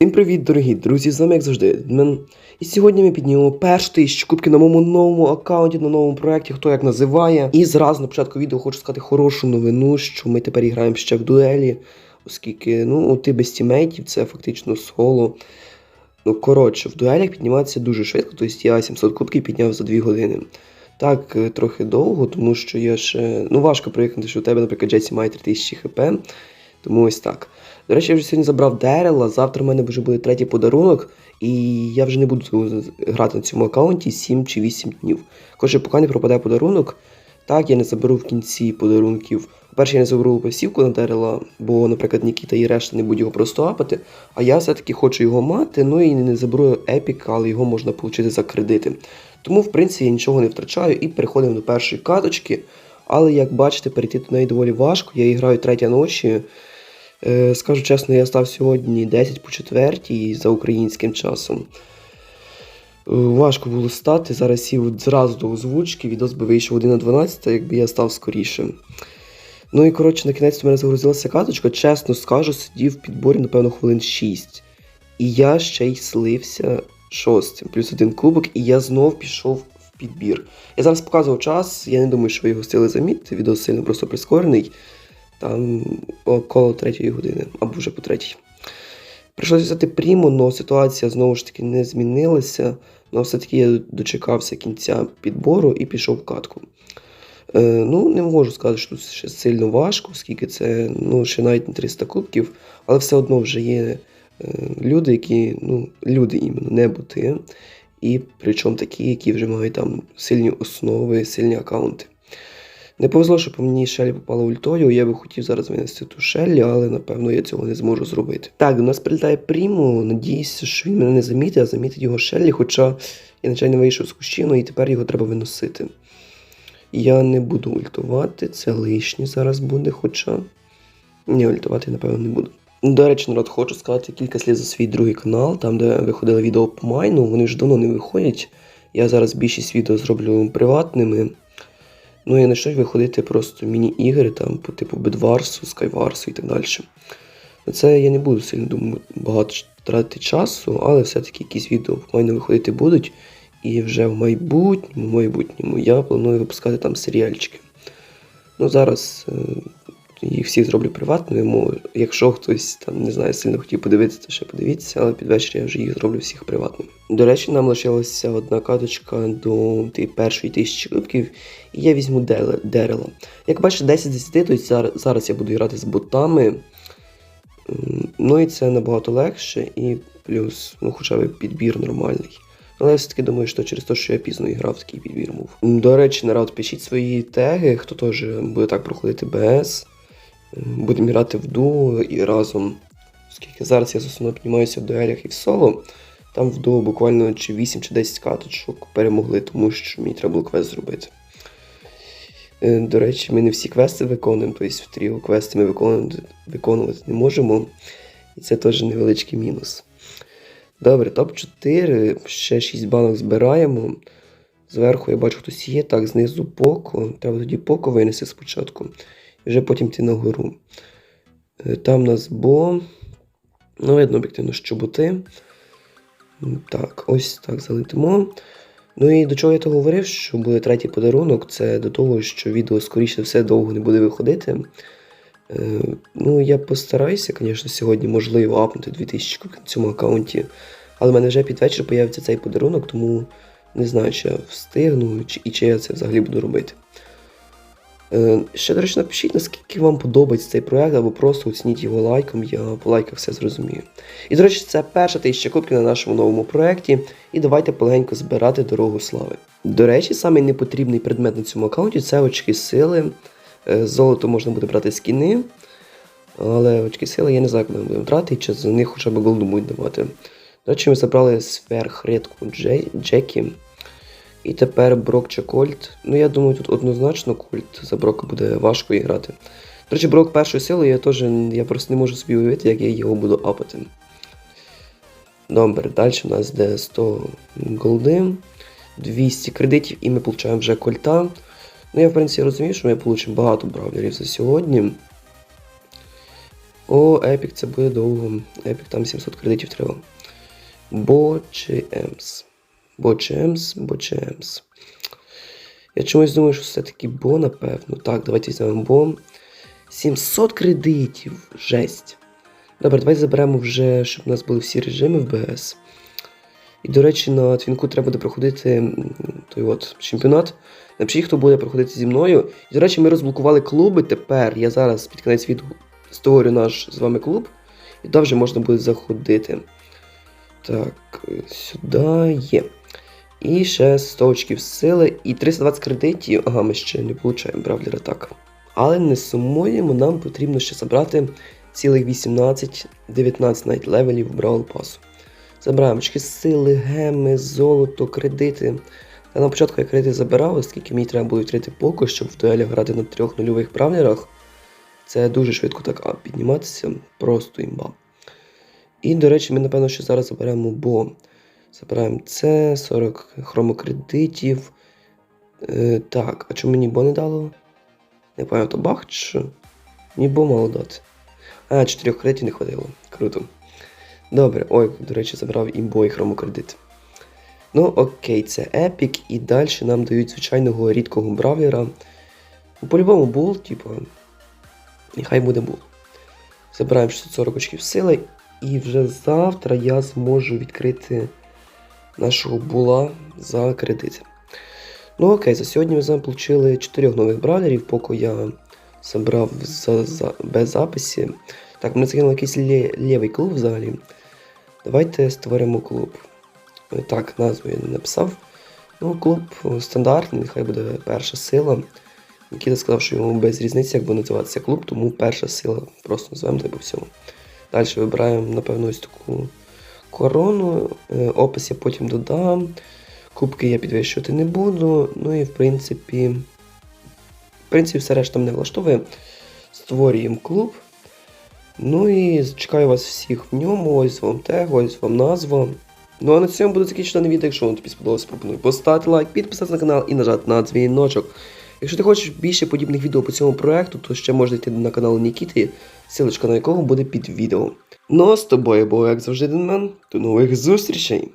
Всім привіт, дорогі друзі! З вами як завжди Едмен. І сьогодні ми піднімемо перші тисячі кубки на моєму новому аккаунті, на новому проєкті, хто як називає. І зразу на початку відео хочу сказати хорошу новину, що ми тепер граємо ще в дуелі, оскільки ну, ти без тімейтів, це фактично соло. Ну, коротше, в дуелях підніматися дуже швидко, тобто я 700 кубків підняв за 2 години. Так, е, трохи довго, тому що я ще. Ну, важко проїхати, що у тебе, наприклад, Джесі має 3000 хп. Тому ось так. До речі, я вже сьогодні забрав Дерела, завтра в мене вже буде третій подарунок, і я вже не буду грати на цьому аккаунті 7 чи 8 днів. Коротше, поки не пропаде подарунок, так, я не заберу в кінці подарунків. По-перше, я не заберу посівку на Дерела, бо, наприклад, Нікіта і решта не будуть його просто апати, а я все-таки хочу його мати, ну і не заберу епіка, але його можна отримати за кредити. Тому, в принципі, я нічого не втрачаю і переходимо до першої каточки. Але як бачите, перейти до неї доволі важко. Я граю третя ночі. Е, скажу чесно, я став сьогодні 10 по четвертій за українським часом. Е, важко було стати. Зараз сів зразу до озвучки, відос би вийшов 1 на 12, якби я став скоріше. Ну і коротше, на кінець у мене загрузилася каточка. Чесно скажу, сидів в підборі, напевно, хвилин 6. І я ще й слився шостим, плюс один кубок, і я знов пішов в підбір. Я зараз показував час, я не думаю, що ви його встигли замітити. Відео сильно просто прискорений. Там около третьої години, або вже по третій. Прийшлося взяти пріму, але ситуація знову ж таки не змінилася. Але все-таки я дочекався кінця підбору і пішов в катку. Е, ну, не можу сказати, що тут ще сильно важко, оскільки це ну, ще навіть не 300 кубків, але все одно вже є е, люди, які, ну, люди іменно, не боти. І причому такі, які вже мають там сильні основи, сильні аккаунти. Не повезло, що по мені Шелі попала ультою. Я би хотів зараз винести ту Шеллі, але напевно я цього не зможу зробити. Так, до нас прилітає Прімо. Надіюся, що він мене не замітить, а замітить його Шеллі, хоча я начально вийшов з кущину і тепер його треба виносити. Я не буду ультувати, це лишнє зараз буде, хоча. Ні, ультувати, напевно, не буду. До речі, народ, хочу сказати кілька слів за свій другий канал, там, де виходили відео по майну, вони вже давно не виходять. Я зараз більшість відео зроблю приватними. Ну, я почнуть виходити просто міні-ігри там по типу Бедварсу, Скайварсу і так далі. На Це я не буду сильно думаю, багато тратити часу, але все-таки якісь відео в мене виходити будуть. І вже в майбутньому, в майбутньому я планую випускати там серіальчики. Ну, зараз їх всі зроблю приватними. Якщо хтось там не знаю, сильно хотів подивитися, то ще подивіться, але під вечір я вже їх зроблю всіх приватними. До речі, нам лишилася одна каточка до тієї першої тисячі кубків, і я візьму Дерела. Як бачите, 10 з 10, тобто зараз, зараз я буду грати з ботами. Ну і це набагато легше, і плюс, ну, хоча б підбір нормальний. Але я все-таки думаю, що через те, що я пізно грав, такий підбір був. До речі, народ, пишіть свої теги, хто теж буде так проходити БС. Будемо грати в дуо і разом. Оскільки зараз я зосновно піднімаюся в дуелях і в соло. Там в дуо буквально чи 8 чи 10 каточок перемогли, тому що мені треба було квест зробити. Е, До речі, ми не всі квести виконуємо, тобто в тріо квести ми виконувати не можемо. І це теж невеличкий мінус. Добре, топ-4, ще 6 банок збираємо. Зверху я бачу, хтось є. Так, знизу поко. Треба тоді поко винести спочатку. Вже потім йти нагору. Е, Там у нас бо. Ну, видно об'єктивно, що боти. Так, ось так залетимо. Ну і до чого я то говорив, що буде третій подарунок, це до того, що відео, скоріше все, довго не буде виходити. Е, ну, я постараюся, звісно, сьогодні можливо апнути 2000 кубків на цьому аккаунті. Але в мене вже під вечір появиться цей подарунок, тому не знаю, чи я встигну чи, і чи я це взагалі буду робити. Е, ще, до речі, напишіть, наскільки вам подобається цей проект, або просто оцініть його лайком, я по лайках все зрозумію. І, до речі, це перша тисяча кубків на нашому новому проєкті, і давайте полегенько збирати дорогу слави. До речі, самий непотрібний предмет на цьому аккаунті це очки сили. Е, Золото можна буде брати скіни, але очки сили я не знаю, коли ми будемо брати, чи за них хоча б голду будуть давати. До речі, ми забрали сверхрідку Джекі. І тепер Брок чи Кольт. Ну, я думаю, тут однозначно Кольт за Брока буде важко грати. До речі, Брок першої сили я теж я просто не можу собі уявити, як я його буду апати. Добре, далі у нас йде 100 голди, 200 кредитів, і ми отримуємо вже кольта. Ну, я, в принципі, розумію, що ми отримаємо багато бравлерів за сьогодні. О, Епік це буде довго. Епік там 700 кредитів треба. Бо чи Емс. Бо чи бо чи Я чомусь думаю, що все-таки бо, напевно. Так, давайте візьмемо бо. 700 кредитів. Жесть. Добре, давайте заберемо вже, щоб у нас були всі режими в БС. І, до речі, на твінку треба буде проходити той от чемпіонат. Напишіть, хто буде проходити зі мною. І, до речі, ми розблокували клуби. Тепер я зараз під кінець відео створю наш з вами клуб. І туди вже можна буде заходити. Так, сюди є. І ще 100 очків сили і 320 кредитів. Ага, ми ще не получаємо бравлера так. Але не сумуємо, нам потрібно ще забрати цілих 18-19 навіть левелів Бравл Пасу. Забираємо очки сили, геми, золото, кредити. Та на початку я кредити забирав, оскільки мені треба було відкрити поко, щоб в дуелі грати на трьох нульових бравлерах. Це дуже швидко так а, підніматися, просто імба. І, до речі, ми, напевно, що зараз заберемо бо. Забираємо це, 40 хромокредитів. Е, так, а чому мені бо не дало? Не пам'ятаю, то бах чи що? Мені бо мало дати. А, 4 кредитів не хватило. Круто. Добре, ой, до речі, забрав імбо і хромокредит. Ну, окей, це епік, і далі нам дають звичайного рідкого бравлера. По-любому бул, типу. Нехай буде бул. Забираємо 640 очків сили, і вже завтра я зможу відкрити нашого була за кредити. Ну окей, за сьогодні ми з вами отримали 4 нових бравлерів, поки я забрав за, за, без записі. Так, ми закинули якийсь лє, лівий клуб взагалі. Давайте створимо клуб. Е, Так, назву я не написав. Ну, клуб стандартний, нехай буде перша сила. Нікіта сказав, що йому без різниці, як буде називатися клуб, тому перша сила просто називаємо по всьому. Далі вибираємо, напевно, ось таку корону. Е, Опис я потім додам. Кубки я підвищувати не буду. Ну і в принципі. В принципі, все решта мене влаштовує. Створюємо клуб. Ну і чекаю вас всіх в ньому. Ось вам тег, ось вам назва. Ну а на цьому буде закінчено відео. Якщо вам тобі сподобалось, пропоную поставити лайк, підписатися на канал і нажати на дзвіночок. Якщо ти хочеш більше подібних відео по цьому проекту, то ще можна йти на канал Нікіти, силочка на якого буде під відео. Ну а з тобою був, як завжди, Денмен. До нових зустрічей!